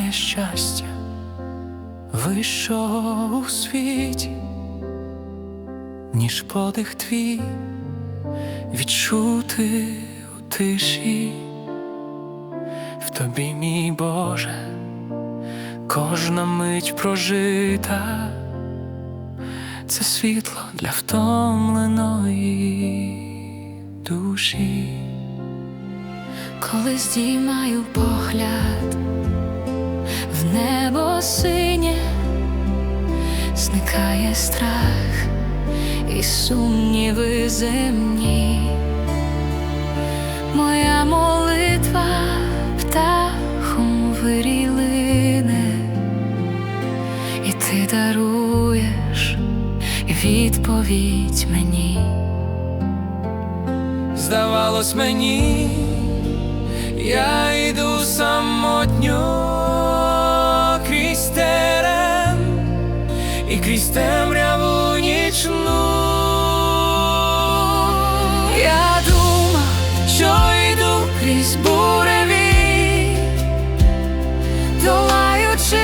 немає щастя. Вищого у світі, ніж подих твій відчути у тиші, в тобі, мій Боже, кожна мить прожита, це світло для втомленої душі. Коли здіймаю погляд небо зникає страх і сумніви земні. Моя молитва птахом вирілине, і ти даруєш відповідь мені. Здавалось мені, я йду самотньо крізь темряву нічну. Я думав, що йду крізь буреві, долаючи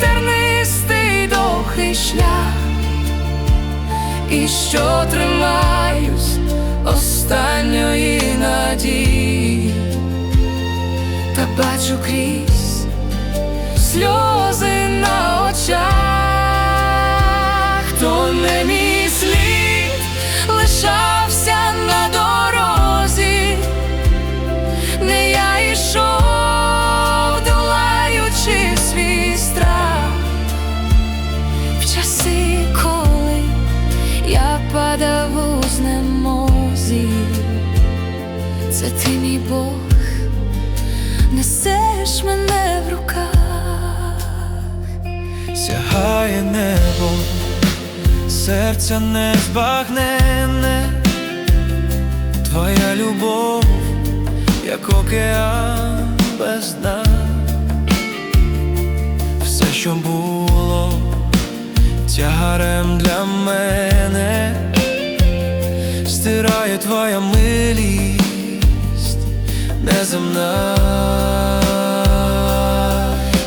тернистий довгий шлях, і що тримаюсь останньої надії, та бачу крізь це ти, мій Бог, несеш мене в руках. Сягає небо, серця незбагненне, твоя любов, як океан без дна, все, що було тягарем для мене, стирає твоя милість неземна.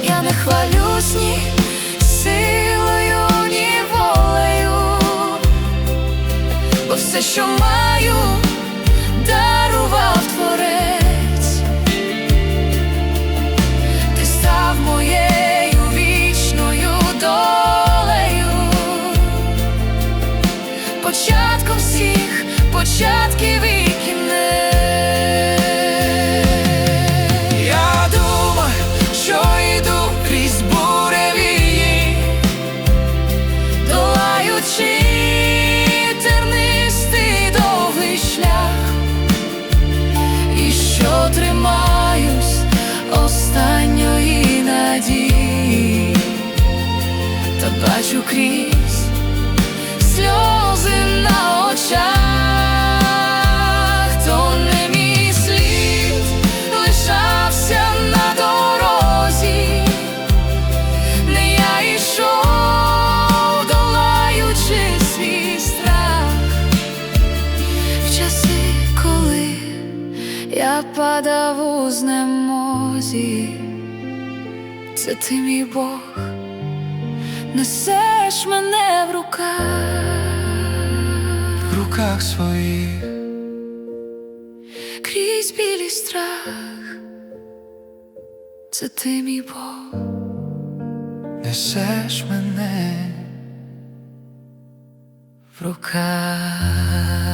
Я не хвалюсь ні силою, ні волею, бо все, що маю, падав у знемозі, це ти, мій Бог, несеш мене в руках в руках своїх. крізь білий страх, це ти, мій Бог. Несеш мене в руках.